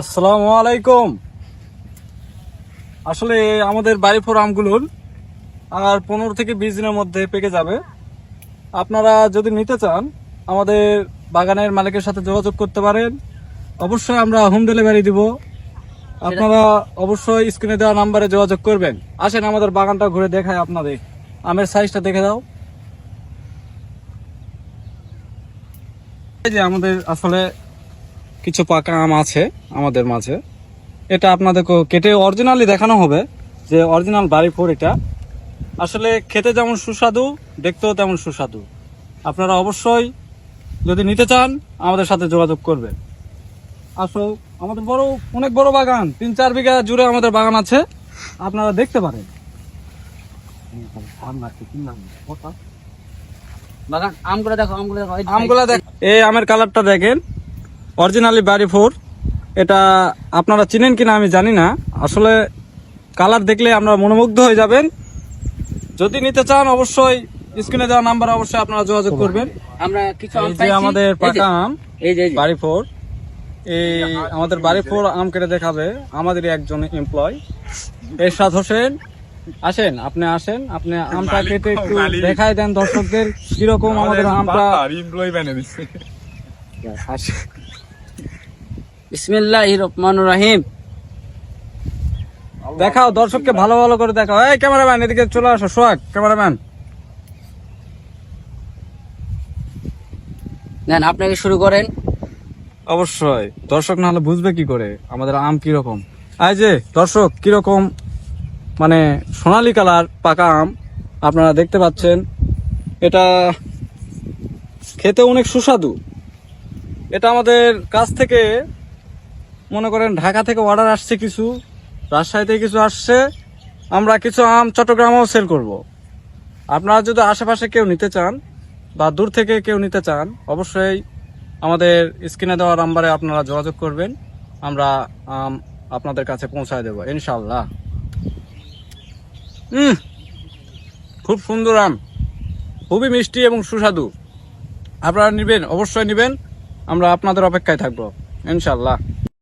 আসসালামু আলাইকুম। আসলে আমাদের বাড়ি ফোর আমগুলোর আর পনেরো থেকে বিশ দিনের মধ্যে পেকে যাবে। আপনারা যদি নিতে চান, আমাদের বাগানের মালিকের সাথে যোগাযোগ করতে পারেন। অবশ্যই আমরা হোম ডেলিভারি দিব। আপনারা অবশ্যই স্ক্রিনে দেওয়া নাম্বারে যোগাযোগ করবেন। আসেন আমাদের বাগানটা ঘুরে দেখায় আপনাদের। আমের সাইজটা দেখে দাও। এই যে আমাদের আসলে কিছু পাকা আম আছে আমাদের মাঝে। এটা আপনাদেরকে কেটে অরিজিনালি দেখানো হবে যে অরিজিনাল বাড়ি ফোর এটা। আসলে খেতে যেমন সুস্বাদু দেখতেও তেমন সুস্বাদু। আপনারা অবশ্যই যদি নিতে চান আমাদের সাথে যোগাযোগ করবেন। আসো আমাদের বড় অনেক বড় বাগান তিন চার বিঘা জুড়ে আমাদের বাগান আছে। আপনারা দেখতে পারেন। আমগুলো দেখো আমগুলো দেখো আমগুলা দেখ এই আমের কালারটা দেখেন। অরিজিনালি বাড়ি ফোর। এটা আপনারা চিনেন কিনা আমি জানি না। আসলে কালার দেখলে আমরা মনোমুগ্ধ হয়ে যাবেন। যদি নিতে চান অবশ্যই স্ক্রিনে দেওয়া নাম্বার অবশ্যই আপনারা যোগাযোগ করবেন। আমরা কিছু আম পাইছি। আমাদের পাকা আম এই যে বাড়ি ফোর। এই আমাদের বাড়ি ফোর আম কেটে দেখাবে। আমাদেরই একজন এমপ্লয় এরশাদ হোসেন আসেন আপনি আসেন। আপনি আমটা কেটে একটু দেখাই দেন দর্শকদের কীরকম আমাদের আমটা। রহমানির রহিম। দেখাও দর্শককে ভালো ভালো করে দেখাও। এই ক্যামেরাম্যান এদিকে চলে আসো সোহাগ ক্যামেরাম্যান। নেন আপনাকে শুরু করেন। অবশ্যই। দর্শক না হলে বুঝবে কি করে? আমাদের আম কীরকম? এই যে দর্শক কীরকম মানে সোনালী কালার পাকা আম আপনারা দেখতে পাচ্ছেন। এটা খেতে অনেক সুস্বাদু। এটা আমাদের কাছ থেকে মনে করেন ঢাকা থেকে অর্ডার আসছে কিছু রাজশাহী থেকে কিছু আসছে, আমরা কিছু আম চট্টগ্রামেও সেল করব। আপনারা যদি আশেপাশে কেউ নিতে চান বা দূর থেকে কেউ নিতে চান, অবশ্যই আমাদের স্ক্রিনে দেওয়া নাম্বারে আপনারা যোগাযোগ করবেন, আমরা আম আপনাদের কাছে পৌঁছায় দেবো ইনশাল্লাহ খুব সুন্দর আম, খুবই মিষ্টি এবং সুস্বাদু। আপনারা নেবেন, অবশ্যই নেবেন, আমরা আপনাদের অপেক্ষায় থাকব ইনশাল্লাহ